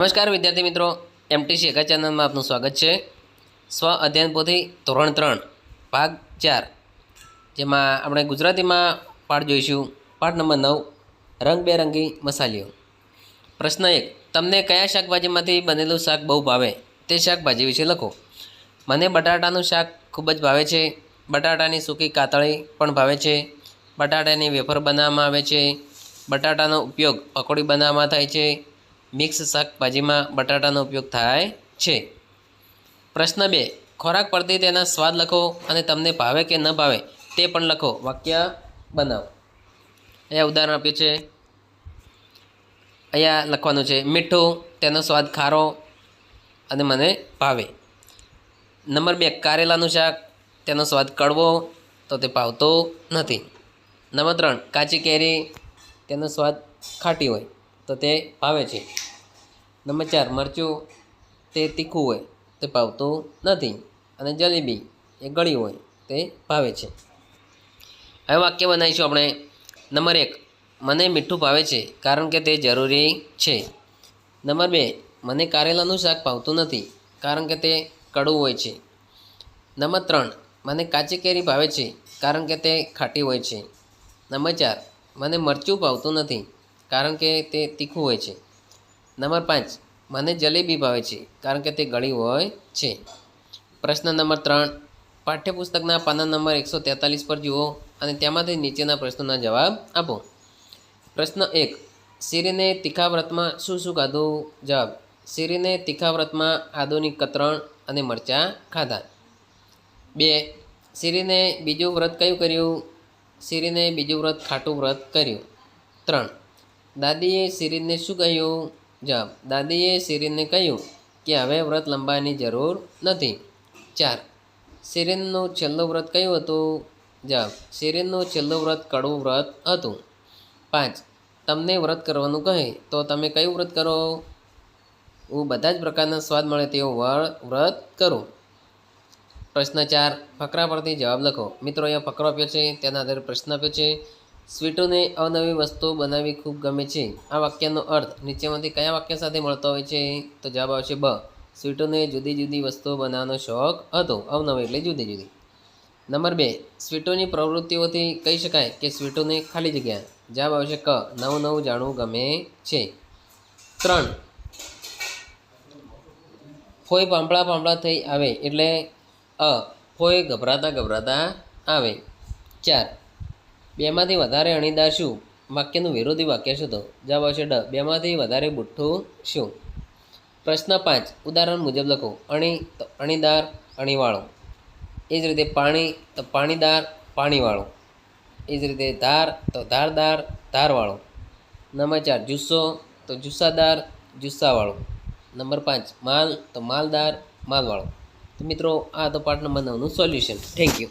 નમસ્કાર, વિદ્યાર્થી મિત્રો. એમટીસી એકા ચેનલમાં આપનું સ્વાગત છે. સ્વ અધ્યયન પોથી ધોરણ ત્રણ, ભાગ ચાર, જેમાં આપણે ગુજરાતીમાં પાઠ જોઈશું. પાઠ નંબર નવ, રંગબેરંગી મસાલીઓ. પ્રશ્ન એક, તમને કયા શાકભાજીમાંથી બનેલું શાક બહુ ભાવે? તે શાકભાજી વિશે લખો. મને બટાટાનું શાક ખૂબ જ ભાવે છે. બટાટાની સૂકી કાતળી પણ ભાવે છે. બટાટાની વેફર બનાવવામાં આવે છે. બટાટાનો ઉપયોગ પકોડી બનાવવામાં થાય છે. મિક્સ શાકભાજીમાં બટાટાનો ઉપયોગ થાય છે. પ્રશ્ન બે, ખોરાક પરથી તેના સ્વાદ લખો અને તમને ભાવે કે ન ભાવે તે પણ લખો. વાક્ય બનાવો. અહીંયા ઉદાહરણ આપ્યું છે. અહીંયા લખવાનું છે, મીઠું, તેનો સ્વાદ ખારો અને મને ભાવે. નંબર બે, કારેલાનું શાક, તેનો સ્વાદ કડવો તો તે ભાવતો નથી. નંબર ત્રણ, કાચી કેરી, તેનો સ્વાદ ખાટી હોય. તો તે ભાવે છે. નંબર ચાર, મરચું તે તીખું હોય, તે ભાવતું નથી અને જલેબી એ ગળી હોય, તે ભાવે છે. હવે વાક્ય બનાવીશું આપણે. નંબર એક, મને મીઠું ભાવે છે કારણ કે તે જરૂરી છે. નંબર બે, મને કારેલાનું શાક ભાવતું નથી કારણ કે તે કડવું હોય છે. નંબર ત્રણ, મને કાચી કેરી ભાવે છે કારણ કે તે ખાટી હોય છે. નંબર ચાર, મને મરચું ભાવતું નથી કારણ કે તે તીખું હોય છે. નંબર પાંચ, મને જલેબી ભાવે છે કારણ કે તે ગળી હોય છે. પ્રશ્ન નંબર ત્રણ, પાઠ્યપુસ્તકના પાના નંબર એકસો તેતાલીસ પર જુઓ અને તેમાંથી નીચેના પ્રશ્નોના જવાબ આપો. પ્રશ્ન એક, શિરીને તીખા વ્રતમાં શું શું ખાધું? જવાબ, શિરીને તીખા વ્રતમાં આદુની કતરણ અને મરચાં ખાધા. બે, શિરીને બીજું વ્રત કયું કર્યું? શિરીને બીજું વ્રત ખાટું વ્રત કર્યું. ત્રણ દાદીએ શિરીનને શું કહ્યું? જવાબ, દાદીએ શિરીનને કહ્યું કે હવે વ્રત લંબાવવાની જરૂર નથી. ચાર, શિરીનનું છેલ્લું વ્રત કયું હતું? જવાબ, શિરીનનું છેલ્લું વ્રત કડવું વ્રત હતું. પાંચ, તમને વ્રત કરવાનું કહે તો તમે કયું વ્રત કરો? હું બધા જ પ્રકારના સ્વાદ મળે તેવું વર- વ્રત કરું. પ્રશ્ન ચાર, ફકરા પરથી જવાબ લખો. મિત્રો, અહીંયા ફકરો આપ્યો છે, તેના આધારે પ્રશ્ન આપ્યો છે. સ્વીટોને અવનવી વસ્તુઓ બનાવવી ખૂબ ગમે છે. આ વાક્યનો અર્થ નીચેમાંથી કયા વાક્ય સાથે મળતો હોય છે? તો જવાબ આવશે બ. સ્વીટોને જુદી જુદી વસ્તુઓ બનાવવાનો શોખ હતો. અવનવી એટલે જુદી જુદી. નંબર બે. સ્વીટોની પ્રવૃત્તિઓથી કહી શકાય કે સ્વીટોને ખાલી જગ્યા. જવાબ આવશે ક. નવું નવું જાણવું ગમે છે. ત્રણ. ફોઈ પાંપળા પાંપળા થઈ આવે એટલે અ. ફોઈ ગભરાતા ગભરાતા આવે. ચાર. બેમાંથી વધારે અણીદાર શું? વાક્યનું વિરોધી વાક્ય શું તો? જવાબ આવશે ડ. બેમાંથી વધારે બુઠ્ઠું શું? પ્રશ્ન પાંચ. ઉદાહરણ મુજબ લખો. અણી તો અણીદાર, અણીવાળો. એ જ રીતે પાણી તો પાણીદાર, પાણીવાળો. એ જ રીતે ધાર તો ધારદાર, ધારવાળો. નંબર ચાર. જુસ્સો તો જુસ્સાદાર, જુસ્સાવાળો. નંબર પાંચ. માલ તો માલદાર, માલવાળો. તો મિત્રો, આ તો પાર્ટ નંબર નવનું સોલ્યુશન. Thank you